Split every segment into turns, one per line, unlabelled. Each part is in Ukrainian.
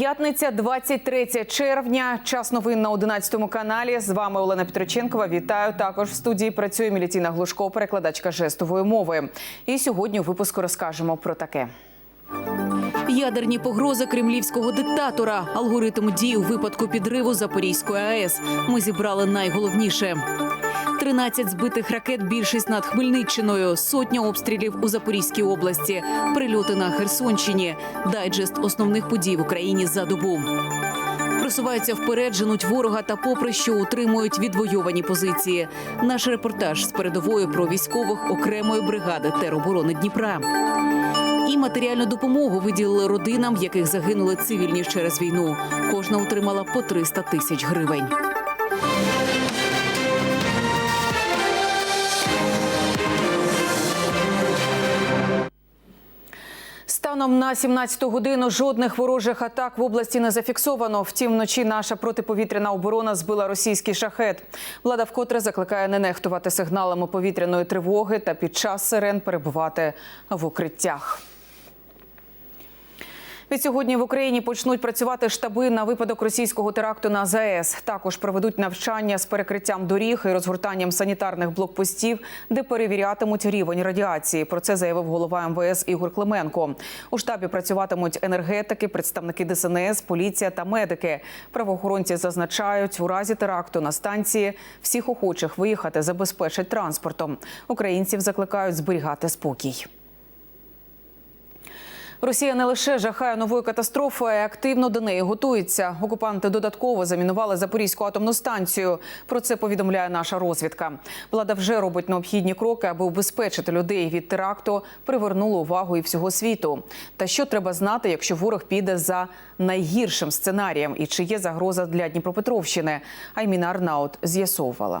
П'ятниця, 23 червня. Час новин на 11 каналі. З вами Олена Петроченкова. Вітаю. Також в студії працює Мілітіна Глушко, перекладачка жестової мови. І сьогодні у випуску розкажемо про таке.
Ядерні погрози кремлівського диктатора, алгоритм дій у випадку підриву Запорізької АЕС. Ми зібрали найголовніше. 13 збитих ракет, більшість над Хмельниччиною, сотня обстрілів у Запорізькій області, прильоти на Херсонщині, дайджест основних подій в Україні за добу. Просуваються вперед, женуть ворога та попри що утримують відвойовані позиції. Наш репортаж з передової про військових окремої бригади тероборони Дніпра. І матеріальну допомогу виділили родинам, в яких загинули цивільні через війну. Кожна отримала по 300 тисяч гривень.
Станом на 17 годину жодних ворожих атак в області не зафіксовано. Втім, вночі наша протиповітряна оборона збила російський шахет. Влада вкотре закликає не нехтувати сигналами повітряної тривоги та під час сирен перебувати в укриттях. Відсьогодні в Україні почнуть працювати штаби на випадок російського теракту на ЗАЕС. Також проведуть навчання з перекриттям доріг і розгортанням санітарних блокпостів, де перевірятимуть рівень радіації. Про це заявив голова МВС Ігор Клименко. У штабі працюватимуть енергетики, представники ДСНС, поліція та медики. Правоохоронці зазначають, у разі теракту на станції всіх охочих виїхати забезпечать транспортом. Українців закликають зберігати спокій. Росія не лише жахає новою катастрофою, а й активно до неї готується. Окупанти додатково замінували Запорізьку атомну станцію. Про це повідомляє наша розвідка. Влада вже робить необхідні кроки, аби убезпечити людей від теракту, привернула увагу і всього світу. Та що треба знати, якщо ворог піде за найгіршим сценарієм, і чи є загроза для Дніпропетровщини? Айміна Арнаут з'ясовувала.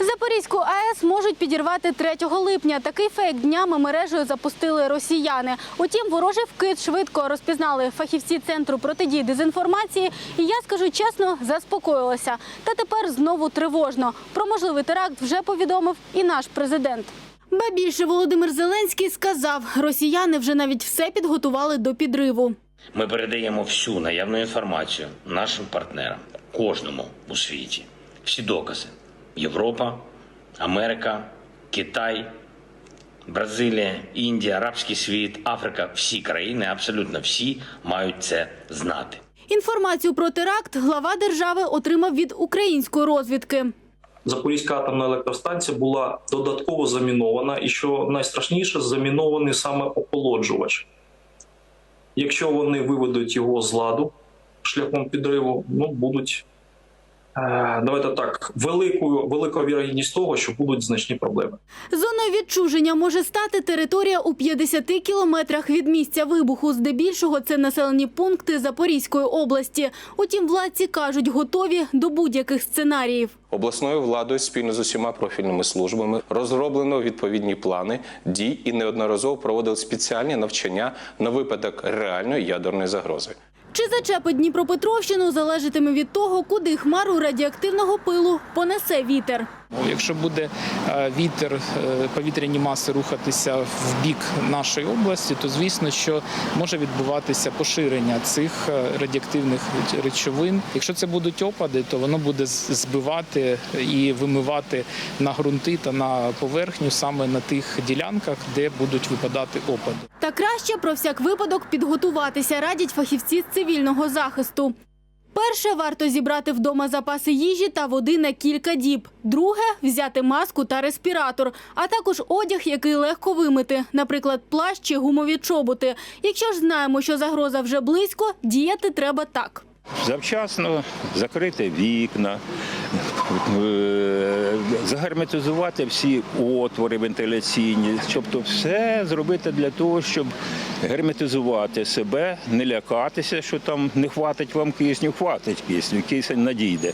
Запорізьку АЕС можуть підірвати 3 липня. Такий фейк днями мережею запустили росіяни. Утім, ворожий вкид швидко розпізнали фахівці центру протидії дезінформації. І я скажу чесно, заспокоїлася. Та тепер знову тривожно. Про можливий теракт вже повідомив і наш президент. Ба більше Володимир Зеленський сказав, росіяни вже навіть все підготували до підриву.
Ми передаємо всю наявну інформацію нашим партнерам, кожному у світі. Всі докази: Європа, Америка, Китай, Бразилія, Індія, Арабський світ, Африка. Всі країни, абсолютно всі мають це знати.
Інформацію про теракт глава держави отримав від української розвідки.
Запорізька атомна електростанція була додатково замінована, і що найстрашніше, замінований саме охолоджувач. Якщо вони виведуть його з ладу шляхом підриву, ну будуть давайте так, великою велика вірогідність того, що будуть значні проблеми.
Зоною відчуження може стати територія у 50 кілометрах від місця вибуху. Здебільшого це населені пункти Запорізької області. Утім, владці кажуть, готові до будь-яких сценаріїв.
Обласною владою спільно з усіма профільними службами розроблено відповідні плани дій і неодноразово проводили спеціальні навчання на випадок реальної ядерної загрози.
Чи зачепить Дніпропетровщину залежатиме від того, куди хмару радіоактивного пилу понесе вітер.
Якщо буде е, вітер, е, повітряні маси рухатися в бік нашої області, то звісно, що може відбуватися поширення цих е, радіоактивних речовин. Якщо це будуть опади, то воно буде збивати і вимивати на ґрунти та на поверхню саме на тих ділянках, де будуть випадати опади.
Та краще про всяк випадок підготуватися радять фахівці з цивільного захисту. Перше варто зібрати вдома запаси їжі та води на кілька діб. Друге взяти маску та респіратор, а також одяг, який легко вимити, наприклад, плащ чи гумові чоботи. Якщо ж знаємо, що загроза вже близько, діяти треба так.
Завчасно закрити вікна, загерметизувати всі отвори вентиляційні, тобто все зробити для того, щоб герметизувати себе, не лякатися, що там не хватить вам кисню, хватить кисню, кисень надійде.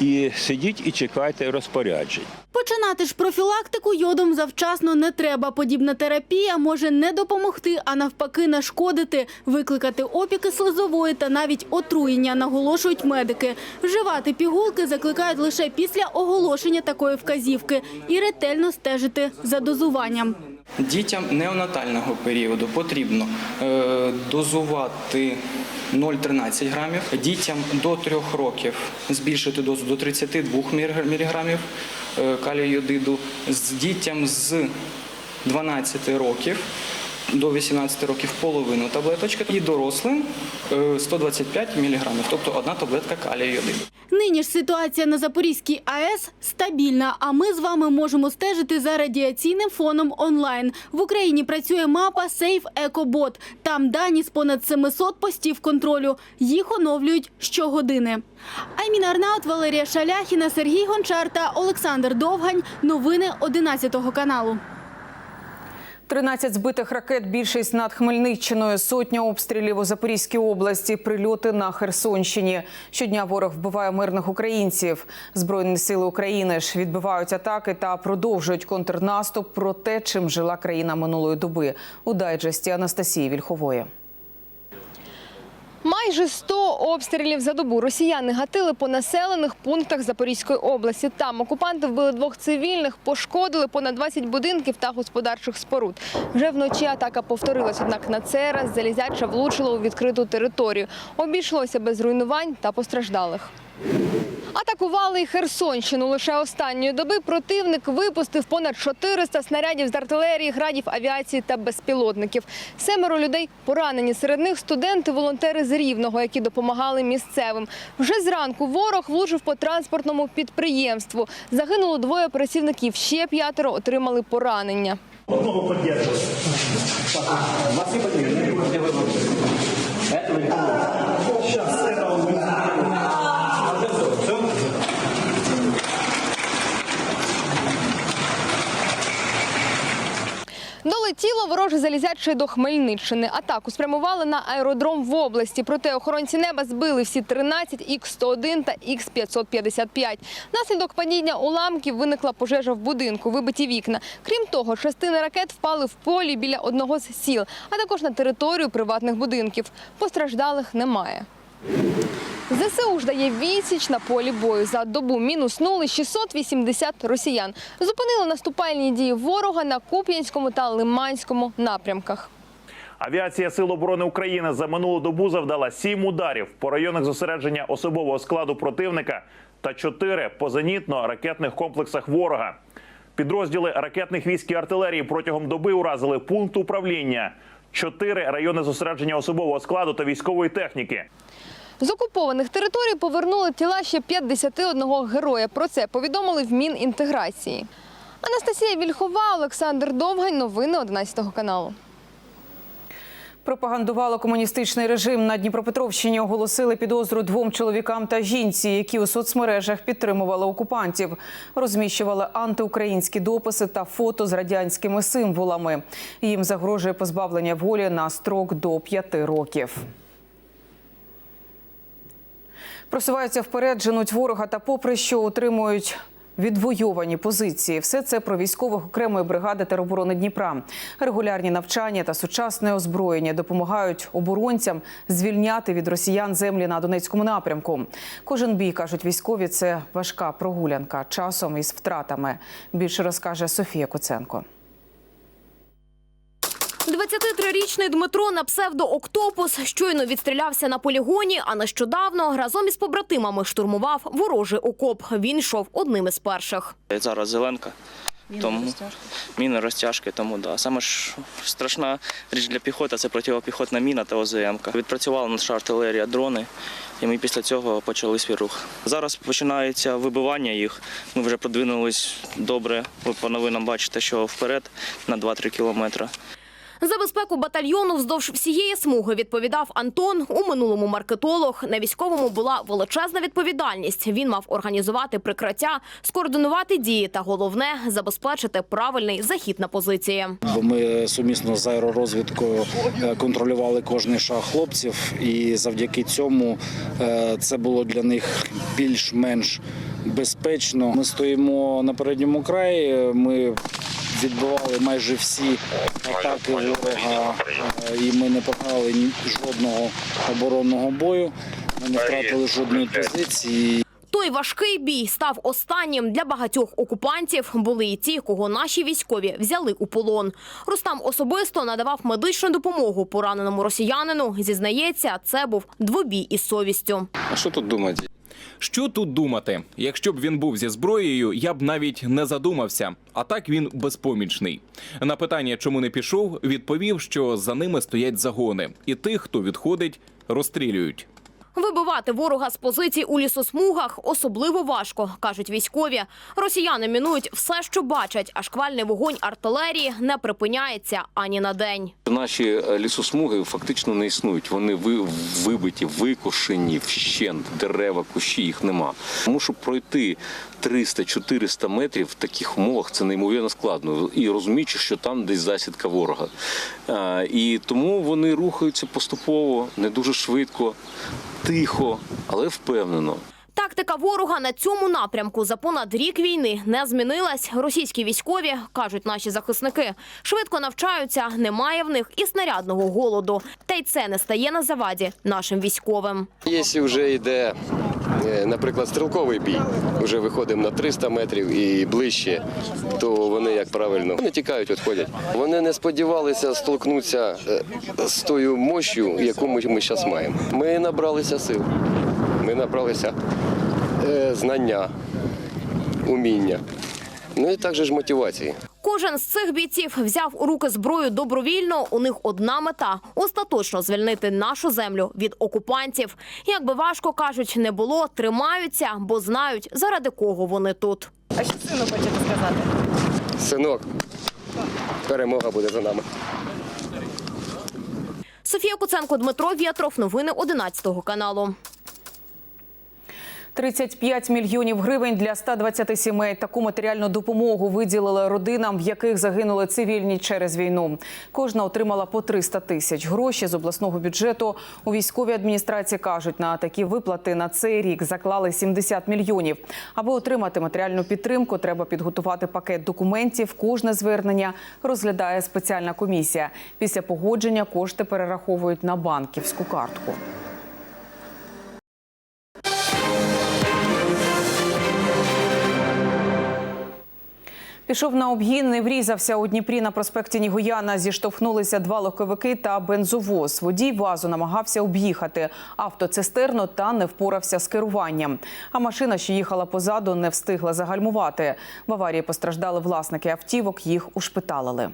І сидіть і чекайте розпоряджень.
Починати ж профілактику йодом завчасно не треба. Подібна терапія може не допомогти, а навпаки нашкодити, викликати опіки слизової та навіть отруєння, наголошують медики. Вживати пігулки закликають лише після оголошення такої вказівки і ретельно стежити за дозуванням.
Дітям неонатального періоду потрібно е, дозувати 0,13 грамів. Дітям до 3 років збільшити дозу до 32 міліграмів калію йодиду. З дітям з 12 років до 18 років половину таблеточки і дорослим е, 125 мг, тобто одна таблетка калію йодиду.
Нині ж ситуація на Запорізькій АЕС стабільна, а ми з вами можемо стежити за радіаційним фоном онлайн. В Україні працює мапа Safe EcoBot. Там дані з понад 700 постів контролю. Їх оновлюють щогодини. Айміна Арнаут, Валерія Шаляхіна, Сергій Гончар та Олександр Довгань. Новини 11 каналу.
13 збитих ракет, більшість над Хмельниччиною, сотня обстрілів у Запорізькій області, прильоти на Херсонщині. Щодня ворог вбиває мирних українців. Збройні сили України ж відбивають атаки та продовжують контрнаступ про те, чим жила країна минулої доби. У дайджесті Анастасії Вільхової.
Майже 100 обстрілів за добу росіяни гатили по населених пунктах Запорізької області. Там окупанти вбили двох цивільних, пошкодили понад 20 будинків та господарчих споруд. Вже вночі атака повторилась, однак на цей раз залізяча влучила у відкриту територію. Обійшлося без руйнувань та постраждалих. Атакували Херсонщину. Лише останньої доби противник випустив понад 400 снарядів з артилерії, градів, авіації та безпілотників. Семеро людей поранені. Серед них студенти, волонтери з Рівного, які допомагали місцевим. Вже зранку ворог влучив по транспортному підприємству. Загинуло двоє працівників, ще п'ятеро отримали поранення. Долетіло вороже залізяче до Хмельниччини. Атаку спрямували на аеродром в області. Проте охоронці неба збили всі 13 Х-101 та Х-555. Наслідок падіння уламків виникла пожежа в будинку, вибиті вікна. Крім того, частини ракет впали в полі біля одного з сіл, а також на територію приватних будинків. Постраждалих немає. ЗСУ ж дає відсіч на полі бою. За добу мінуснули 680 росіян. Зупинили наступальні дії ворога на Куп'янському та Лиманському напрямках.
Авіація Сил оборони України за минулу добу завдала сім ударів по районах зосередження особового складу противника та чотири по зенітно-ракетних комплексах ворога. Підрозділи ракетних військ і артилерії протягом доби уразили пункт управління, чотири райони зосередження особового складу та військової техніки.
З окупованих територій повернули тіла ще 51 героя. Про це повідомили в Мінінтеграції. Анастасія Вільхова, Олександр Довгань. Новини 11 каналу.
Пропагандувало комуністичний режим на Дніпропетровщині. Оголосили підозру двом чоловікам та жінці, які у соцмережах підтримували окупантів, розміщували антиукраїнські дописи та фото з радянськими символами. Їм загрожує позбавлення волі на строк до п'яти років. Просуваються вперед, женуть ворога та попри що утримують. Відвойовані позиції, все це про військових окремої бригади тероборони Дніпра. Регулярні навчання та сучасне озброєння допомагають оборонцям звільняти від росіян землі на Донецькому напрямку. Кожен бій кажуть військові. Це важка прогулянка часом із втратами. Більше розкаже Софія Куценко.
23-річний Дмитро на псевдо Октопус щойно відстрілявся на полігоні, а нещодавно разом із побратимами штурмував ворожий окоп. Він йшов одним із перших.
Зараз зеленка. Тому міни розтяжки, тому да. Саме ж страшна річ для піхоти це протипіхотна міна та ОЗМ. Відпрацювала наша артилерія, дрони, і ми після цього почали свій рух. Зараз починається вибивання їх. Ми вже продвинулись добре. Ви по новинам бачите, що вперед на 2-3 кілометри.
За безпеку батальйону вздовж всієї смуги відповідав Антон. У минулому маркетолог. На військовому була величезна відповідальність. Він мав організувати прикриття, скоординувати дії та головне забезпечити правильний захід на позиції.
Бо ми сумісно з аеророзвідкою е, контролювали кожний шаг хлопців, і завдяки цьому е, це було для них більш-менш безпечно. Ми стоїмо на передньому краї. Ми відбивали майже всі атаки ворога, е, і ми не програли жодного оборонного бою. Ми не втратили жодної позиції.
Той важкий бій став останнім для багатьох окупантів. Були і ті, кого наші військові взяли у полон. Рустам особисто надавав медичну допомогу пораненому росіянину. Зізнається, це був двобій із совістю.
А що тут думати?
Що тут думати? Якщо б він був зі зброєю, я б навіть не задумався. А так він безпомічний. На питання, чому не пішов, відповів, що за ними стоять загони, і тих, хто відходить, розстрілюють.
Вибивати ворога з позицій у лісосмугах особливо важко, кажуть військові. Росіяни мінують все, що бачать, а шквальний вогонь артилерії не припиняється ані на день.
Наші е, лісосмуги фактично не існують. Вони ви- вибиті, викошені, вщент, дерева, кущі їх нема. Тому що пройти 300-400 метрів в таких умовах це неймовірно складно. І розуміючи, що там десь засідка ворога. Е, І тому вони рухаються поступово, не дуже швидко, тихо, але впевнено.
Тактика ворога на цьому напрямку за понад рік війни не змінилась. Російські військові кажуть наші захисники, швидко навчаються, немає в них і снарядного голоду. Та й це не стає на заваді нашим військовим.
Якщо вже йде, наприклад, стрілковий бій, вже виходимо на 300 метрів і ближче, то вони, як правильно, вони тікають, відходять. Вони не сподівалися столкнутися е, з тою мощю, яку ми, ми зараз маємо. Ми набралися сил, ми набралися е, знання, уміння, ну і також ж мотивації.
Кожен з цих бійців взяв у руки зброю добровільно. У них одна мета остаточно звільнити нашу землю від окупантів. Як би важко кажуть, не було, тримаються, бо знають, заради кого вони тут.
А що сину хочете сказати?
Синок, перемога буде за нами.
Софія Куценко, Дмитро В'ятров. Новини 11 каналу.
35 мільйонів гривень для 120 сімей. Таку матеріальну допомогу виділили родинам, в яких загинули цивільні через війну. Кожна отримала по 300 тисяч. Гроші з обласного бюджету у військовій адміністрації кажуть, на такі виплати на цей рік заклали 70 мільйонів. Аби отримати матеріальну підтримку, треба підготувати пакет документів. Кожне звернення розглядає спеціальна комісія. Після погодження кошти перераховують на банківську картку. Пішов на обгін, не врізався у Дніпрі на проспекті Нігояна. Зіштовхнулися два легковики та бензовоз. Водій вазу намагався об'їхати автоцистерну та не впорався з керуванням. А машина, що їхала позаду, не встигла загальмувати. В аварії постраждали власники автівок. Їх ушпиталили.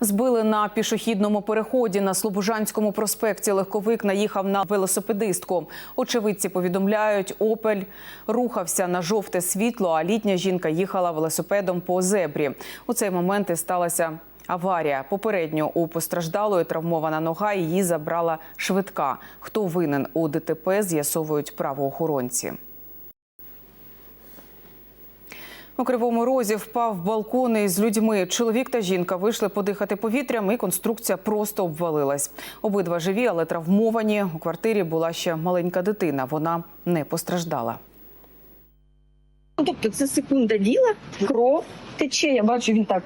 Збили на пішохідному переході на Слобожанському проспекті. Легковик наїхав на велосипедистку. Очевидці повідомляють, Опель рухався на жовте світло, а літня жінка їхала велосипедом по зебрі. У цей момент і сталася аварія. Попередньо у постраждалої травмована нога. Її забрала швидка. Хто винен у ДТП, з'ясовують правоохоронці. У Кривому Розі впав балкон із людьми. Чоловік та жінка вийшли подихати повітрям, і конструкція просто обвалилась. Обидва живі, але травмовані. У квартирі була ще маленька дитина. Вона не постраждала.
Ну, Тобто це секунда діла, кров тече. Я бачу, він так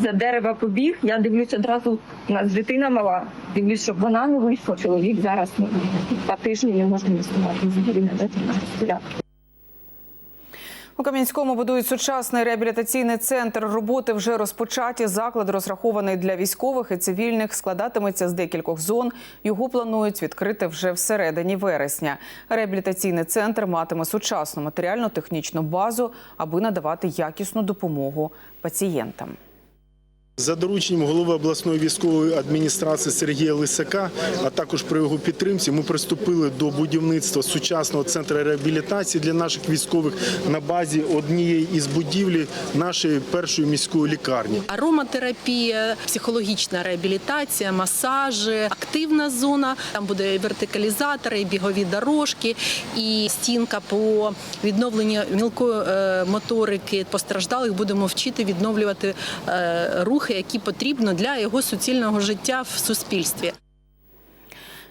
за дерева побіг. Я дивлюсь одразу, у нас дитина мала. Дивлюсь, щоб вона не вийшла. Чоловік зараз ну, два тижні не можна не знімати. Взагалі не дати на
У Кам'янському будують сучасний реабілітаційний центр. Роботи вже розпочаті. Заклад розрахований для військових і цивільних. Складатиметься з декількох зон. Його планують відкрити вже всередині вересня. Реабілітаційний центр матиме сучасну матеріально-технічну базу, аби надавати якісну допомогу пацієнтам.
За дорученням голови обласної військової адміністрації Сергія Лисака, а також при його підтримці, ми приступили до будівництва сучасного центру реабілітації для наших військових на базі однієї із будівлі нашої першої міської лікарні.
Ароматерапія, психологічна реабілітація, масажі, активна зона. Там буде вертикалізатори, бігові дорожки, і стінка по відновленню мілкої е, моторики постраждалих. Будемо вчити відновлювати е, рухи, які потрібно для його суцільного життя в суспільстві.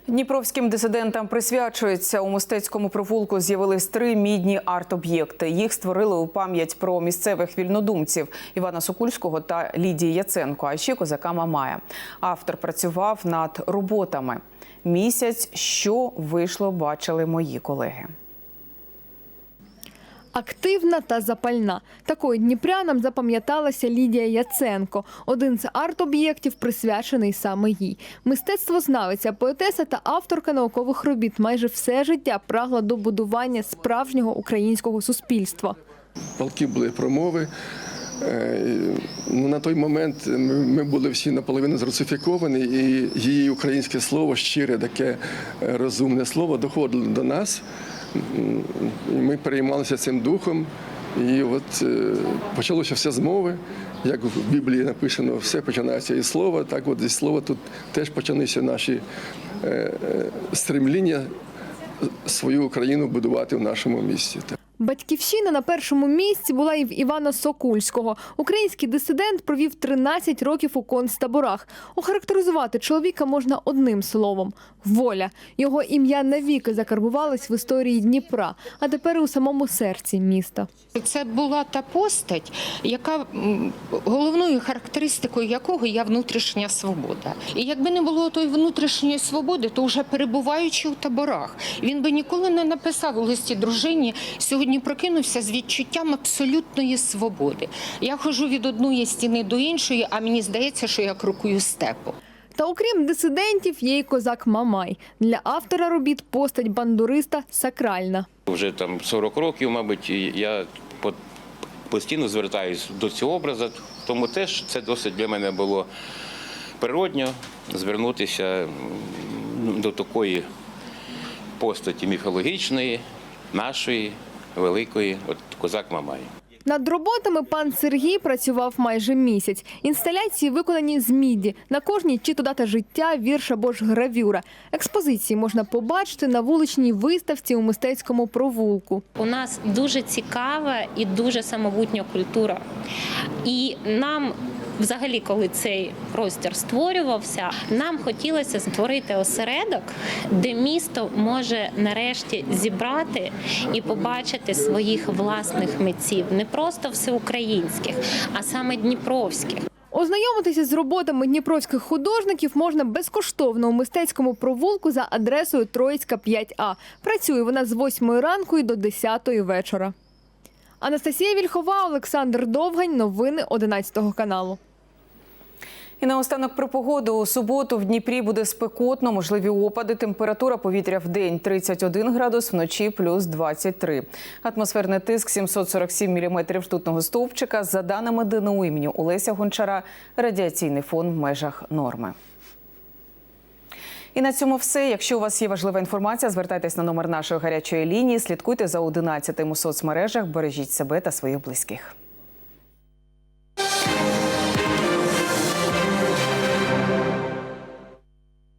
Дніпровським дисидентам присвячується у мистецькому провулку. З'явились три мідні арт-об'єкти. Їх створили у пам'ять про місцевих вільнодумців Івана Сокульського та Лідії Яценко. А ще козака Мамая. Автор працював над роботами. місяць. Що вийшло, бачили мої колеги.
Активна та запальна. Такою дніпрянам запам'яталася Лідія Яценко. Один з арт-об'єктів присвячений саме їй. Мистецтвознавиця, поетеса та авторка наукових робіт майже все життя прагла до будування справжнього українського суспільства.
Палки були промови. Е, Ну, на той момент ми, були всі наполовину зрусифіковані, і її українське слово, щире таке е, розумне слово, доходило до нас. Ми переймалися цим духом. І от е, почалося все з мови. Як в Біблії написано, все починається із слова. Так от зі слова тут теж почалися наші е, е, стремління свою Україну будувати в нашому місті.
Батьківщина на першому місці була і в Івана Сокульського. Український дисидент провів 13 років у концтаборах. Охарактеризувати чоловіка можна одним словом воля. Його ім'я навіки закарбувалось в історії Дніпра, а тепер у самому серці міста.
Це була та постать, яка головною характеристикою якого є внутрішня свобода. І якби не було тої внутрішньої свободи, то вже перебуваючи у таборах, він би ніколи не написав у листі дружині. Сьогодні прокинувся з відчуттям абсолютної свободи. Я хожу від одної стіни до іншої, а мені здається, що я крокую степу.
Та окрім дисидентів, є й козак Мамай. Для автора робіт постать бандуриста сакральна.
Вже там 40 років, мабуть, я по- постійно звертаюся до цього образу, тому теж це досить для мене було природньо звернутися до такої постаті міфологічної, нашої, великої, от козак Мамай.
Над роботами пан Сергій працював майже місяць. Інсталяції виконані з міді. На кожній чи то дата життя, вірш або ж гравюра. Експозиції можна побачити на вуличній виставці у мистецькому провулку.
У нас дуже цікава і дуже самобутня культура. І нам, взагалі, коли цей простір створювався, нам хотілося створити осередок, де місто може нарешті зібрати і побачити своїх власних митців, не просто всеукраїнських, а саме дніпровських.
Ознайомитися з роботами дніпровських художників можна безкоштовно у мистецькому провулку за адресою Троїцька 5А. Працює вона з 8 ранку і до 10 вечора. Анастасія Вільхова, Олександр Довгань. Новини 11 каналу.
І наостанок про погоду. У суботу в Дніпрі буде спекотно, можливі опади. Температура повітря в день 31 градус, вночі плюс 23. Атмосферний тиск 747 міліметрів ртутного стовпчика. За даними ДНУ імені Олеся Гончара, радіаційний фон в межах норми. І на цьому все. Якщо у вас є важлива інформація, звертайтесь на номер нашої гарячої лінії. Слідкуйте за 11 у соцмережах. Бережіть себе та своїх близьких.